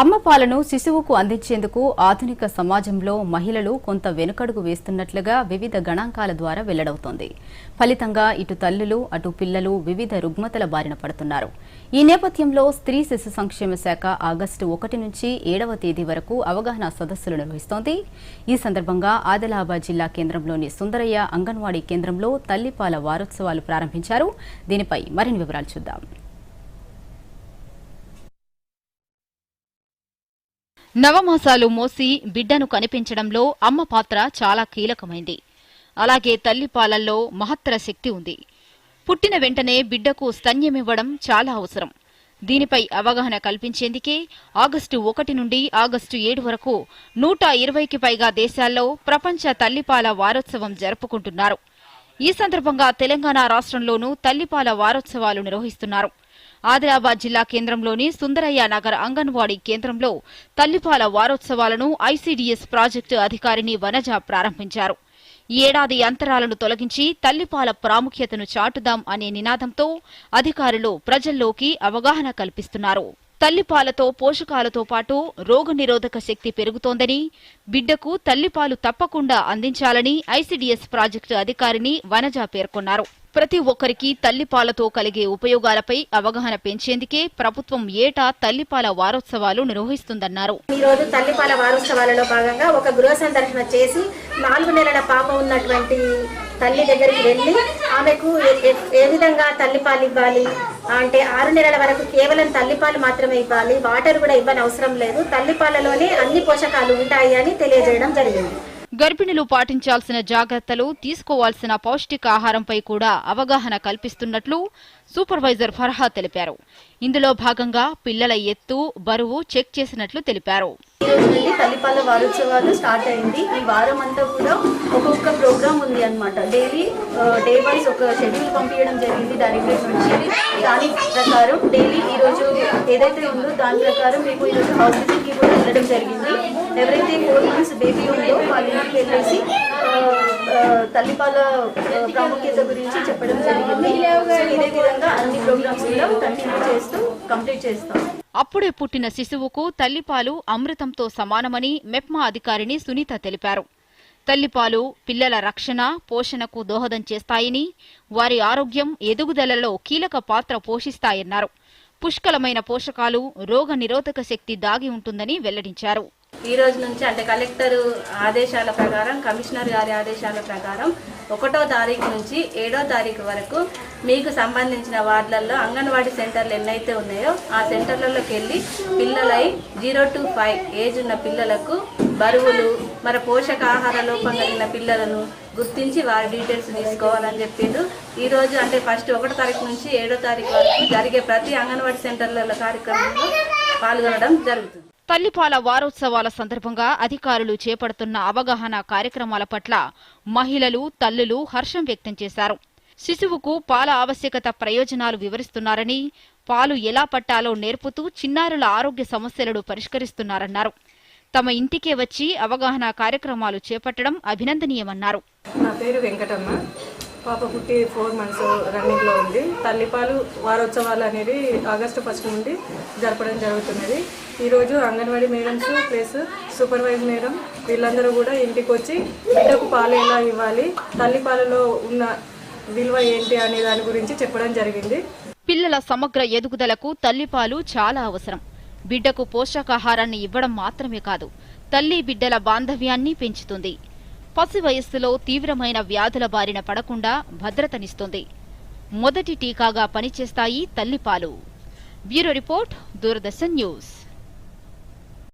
అమ్మ పాలను శిశువుకు అందించేందుకు ఆధునిక సమాజంలో మహిళలు కొంత వెనుకడుగు వేస్తున్నట్లుగా వివిధ గణాంకాల ద్వారా వెల్లడవుతోంది. ఫలితంగా ఇటు తల్లులు అటు పిల్లలు వివిధ రుగ్మతల బారిన పడుతున్నారు. ఈ నేపథ్యంలో స్త్రీ శిశు సంక్షేమ శాఖ ఆగస్టు ఒకటి నుంచి ఏడవ తేదీ వరకు అవగాహన సదస్సులు నిర్వహిస్తోంది. ఈ సందర్భంగా ఆదిలాబాద్ జిల్లా కేంద్రంలోని సుందరయ్య అంగన్వాడీ కేంద్రంలో తల్లిపాల వారోత్సవాలు ప్రారంభించారు. దీనిపై మరిన్ని వివరాలు చూద్దాం. నవమాసాలు మోసి బిడ్డను కనిపించడంలో అమ్మ పాత్ర చాలా కీలకమైంది. అలాగే తల్లి పాలల్లో మహత్తర శక్తి ఉంది. పుట్టిన వెంటనే బిడ్డకు స్తన్యమివ్వడం చాలా అవసరం. దీనిపై అవగాహన కల్పించేందుకే ఆగస్టు ఒకటి నుండి ఆగస్టు ఏడు వరకు నూట ఇరవైకి పైగా దేశాల్లో ప్రపంచ తల్లిపాల వారోత్సవం జరుపుకుంటున్నారు. ఈ సందర్భంగా తెలంగాణ రాష్ట్రంలోనూ తల్లిపాల వారోత్సవాలు నిర్వహిస్తున్నారు. ఆదిలాబాద్ జిల్లా కేంద్రంలోని సుందరయ్య నగర్ అంగన్వాడీ కేంద్రంలో తల్లిపాల వారోత్సవాలను ఐసీడీఎస్ ప్రాజెక్టు అధికారిని వనజ ప్రారంభించారు. ఏడాది అంతరాలను తొలగించి తల్లిపాల ప్రాముఖ్యతను చాటుదాం అనే నినాదంతో అధికారులు ప్రజల్లోకి అవగాహన కల్పిస్తున్నారు. తల్లిపాలతో పోషకాలతో పాటు రోగనిరోధక శక్తి పెరుగుతోందని బిడ్డకు తల్లిపాలు తప్పకుండా అందించాలని ఐసీడీఎస్ ప్రాజెక్టు అధికారిని వనజ పేర్కొన్నారు. ప్రతి ఒక్కరికి తల్లిపాలతో కలిగే ఉపయోగాలపై అవగాహన పెంచేందుకే ప్రభుత్వం ఏటా తల్లిపాల వారోత్సవాలు నిర్వహిస్తుందన్నారు. ఈ రోజు తల్లిపాల వారోత్సవాలలో భాగంగా ఒక గృహ సందర్శన చేసి నాలుగు నెలల పాప ఉన్నటువంటి తల్లి దగ్గరికి వెళ్ళి ఆమెకు ఏ- ఏ- విధంగా తల్లిపాలు ఇవ్వాలి? అంటే ఆరు నెలల వరకు కేవలం తల్లిపాలు మాత్రమే ఇవ్వాలి. వాటర్ కూడా ఇవ్వని అవసరం లేదు తల్లిపాలలోనే అన్ని పోషకాలు ఉంటాయి అని తెలియజేయడం జరిగింది. గర్భిణులు పాటించాల్సిన జాగ్రత్తలు తీసుకోవాల్సిన పౌష్టికాహారంపై కూడా అవగాహన కల్పిస్తున్నట్లు సూపర్వైజర్ ఫర్హా తెలిపారు. ఇందులో భాగంగా పిల్లల ఎత్తు బరువు చెక్ చేసినట్లు తెలిపారు. ఈ రోజు నుండి తల్లిపాల వారోత్సవాలు స్టార్ట్ అయింది. ఈ వారం అంతా కూడా ఒక్కొక్క ప్రోగ్రామ్ ఉంది అనమాట డైలీ డే వైజ్ ఒక షెడ్యూల్ పంపించడం జరిగింది దాని నుంచి దాని ప్రకారం డైలీ ఈ రోజు ఏదైతే ఉందో దాని ప్రకారం మీకు ఈరోజు హౌస్ విజిట్కి వెళ్ళడం జరిగింది. ఎవరైతే ఫోర్ మంత్స్ బేబీ ఉందో వాళ్ళ ఇంటికి వెళ్ళేసి తల్లిపాల ప్రాముఖ్యత గురించి చెప్పడం జరిగింది. ఇదే విధంగా అన్ని ప్రోగ్రామ్స్ కూడా కంటిన్యూ చేస్తూ కంప్లీట్ చేస్తాం. అప్పుడే పుట్టిన శిశువుకు తల్లిపాలు అమృతంతో సమానమని మెప్మా అధికారిని సునీత తెలిపారు. తల్లిపాలు పిల్లల రక్షణ పోషణకు దోహదం చేస్తాయని వారి ఆరోగ్యం ఎదుగుదలలో కీలక పాత్ర పోషిస్తాయన్నారు. పుష్కలమైన పోషకాలు రోగ నిరోధక శక్తి దాగి ఉంటుందని వెల్లడించారు. ఈ రోజు నుంచి అంటే కలెక్టర్ ఆదేశాల ప్రకారం కమిషనర్ గారి ఆదేశాల ప్రకారం ఒకటో తారీఖు నుంచి ఏడో తారీఖు వరకు మీకు సంబంధించిన వార్డులలో అంగన్వాడీ సెంటర్లు ఎన్నైతే ఉన్నాయో ఆ సెంటర్లలోకి వెళ్ళి పిల్లలై జీరో టు ఫైవ్ ఏజ్ ఉన్న పిల్లలకు బరువులు మరి పోషకాహార లోపం కలిగిన పిల్లలను గుర్తించి వారి డీటెయిల్స్ తీసుకోవాలని చెప్పిండు ఈరోజు అంటే ఫస్ట్ ఒకటో తారీఖు నుంచి ఏడో తారీఖు వరకు జరిగే ప్రతి అంగన్వాడీ సెంటర్లలో కార్యక్రమంలో పాల్గొనడం జరుగుతుంది. తల్లిపాల వారోత్సవాల సందర్భంగా అధికారులు చేపడుతున్న అవగాహన కార్యక్రమాల పట్ల మహిళలు తల్లులు హర్షం వ్యక్తం చేశారు. శిశువుకు పాల ఆవశ్యకత ప్రయోజనాలు వివరిస్తున్నారని పాలు ఎలా పట్టాలో నేర్పుతూ చిన్నారుల ఆరోగ్య సమస్యలను పరిష్కరిస్తున్నారన్నారు. తమ ఇంటికే వచ్చి అవగాహన కార్యక్రమాలు చేపట్టడం అభినందనీయమన్నారు. నా పేరు వెంకటమ్మ. పాప పుట్టి ఫోర్ మంత్స్ రన్నింగ్లో ఉంది. తల్లిపాలు వారోత్సవాలు అనేది ఆగస్టు ఫస్ట్ నుండి జరపడం జరుగుతున్నది. ఈరోజు Anganwadi madams plus supervise madam వీళ్ళందరూ కూడా ఇంటికి వచ్చి బిడ్డకు పాలు ఎలా ఇవ్వాలి తల్లిపాలలో ఉన్న విలువ ఏంటి అనే దాని గురించి చెప్పడం జరిగింది. పిల్లల సమగ్ర ఎదుగుదలకు తల్లిపాలు చాలా అవసరం. బిడ్డకు పోషకాహారాన్ని ఇవ్వడం మాత్రమే కాదు తల్లి బిడ్డల బాంధవ్యాన్ని పెంచుతుంది. పసి వయస్సులో తీవ్రమైన వ్యాధుల బారిన పడకుండా భద్రతనిస్తుంది. మొదటి టీకాగా పనిచేస్తాయి తల్లిపాలు. Bureau report Doordarshan news.